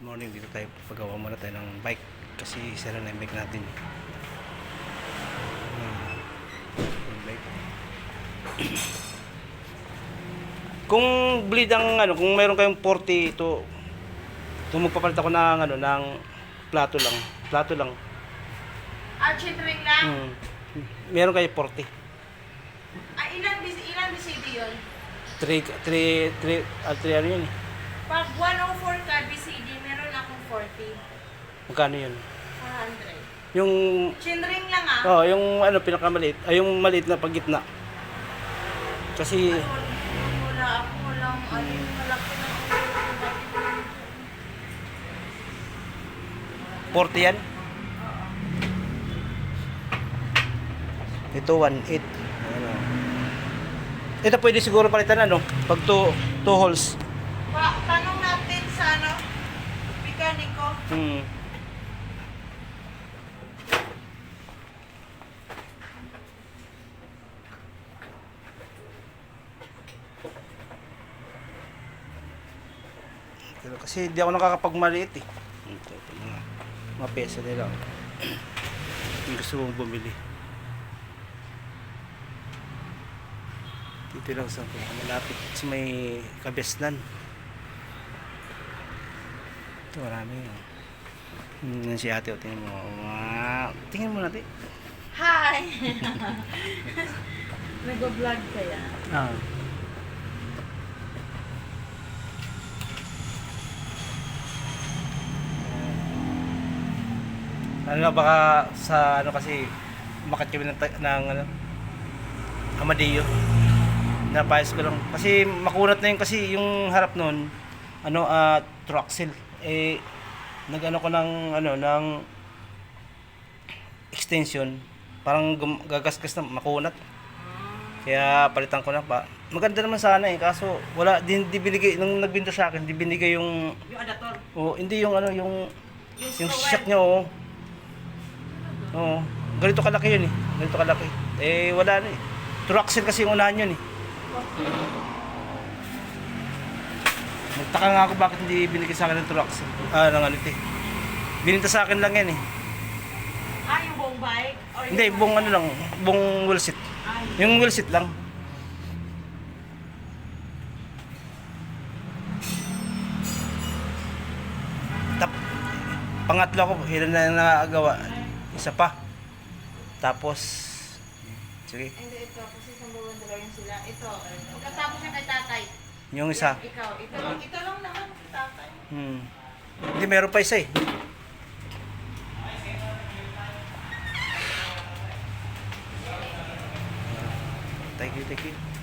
Good morning, dito tayo pagawa muna tayo ng bike kasi sira na yung bike natin. Hmm. Yung bike. kung bleed ang ano, kung meron kayong 40 ito, ito magpapalit ako ng ano, ng plato lang. Plato lang. Archie ring lang? Hmm. Meron kayo 40. Ah, ilan, ilan BCD yun? 3 3 3 ah, 3 ano yun eh. Pag 104 ka BCD, meron akong 40. Magkano yun? 400. Yung Chinring lang ah. Oh, yung ano pinakamaliit, ay yung maliit na paggitna. Kasi Ay, wala, wala ako, walang, ano malaki na 40 yan. Ito 1.8. Ano. Ito pwede siguro palitan ano, pag two, two holes. Pa, tanong natin sa ano, mekaniko. Hmm. Pero kasi di ako nakakapagmaliit eh. Ito, ito mga, mga pesa nila. Yung gusto mong bumili. Dito lang sa malapit sa may kabesnan. Ito marami. Hmm, si ate, o, tingnan mo. Wow. Tingnan mo natin. Hi! Nag-vlog kaya? Ah. Ano na baka sa ano kasi makat kami ng, ng ano Amadeo. Napayos ko lang kasi makunat na yun kasi yung harap noon ano ah Troxel eh nagano ko ng ano ng extension parang gum- gagasgas na makunat. Kaya palitan ko na pa. Maganda naman sana eh, kaso wala din di binigay nung nagbinta sa akin, di binigay yung Yung adaptor. oh, hindi yung ano yung Yung, yung shock niya oh. Oo. Ganito kalaki yun eh. Ganito kalaki. Eh wala na eh. Turaxel kasi yung unahan yun eh. Nagtaka nga ako bakit hindi binigay sa akin ng Turaxel. Ah, ng ano ito eh. Bininta sa akin lang yan eh. Ah, yung buong bike? Or yung Hindi, buong ano lang, buong wheelset. Ay, Yung wheelset lang. Tap, pangatlo ko, ilan na nakagawa. Isa pa. Tapos, sige, hindi ito. Kasi sa buwan dalawin sila. Ito. Pagkatapos niya kay tatay. Yung isa. Ikaw. Ito lang. Ito lang naman. Tatay. Hmm. Hindi, meron pa isa eh. Thank you, thank you.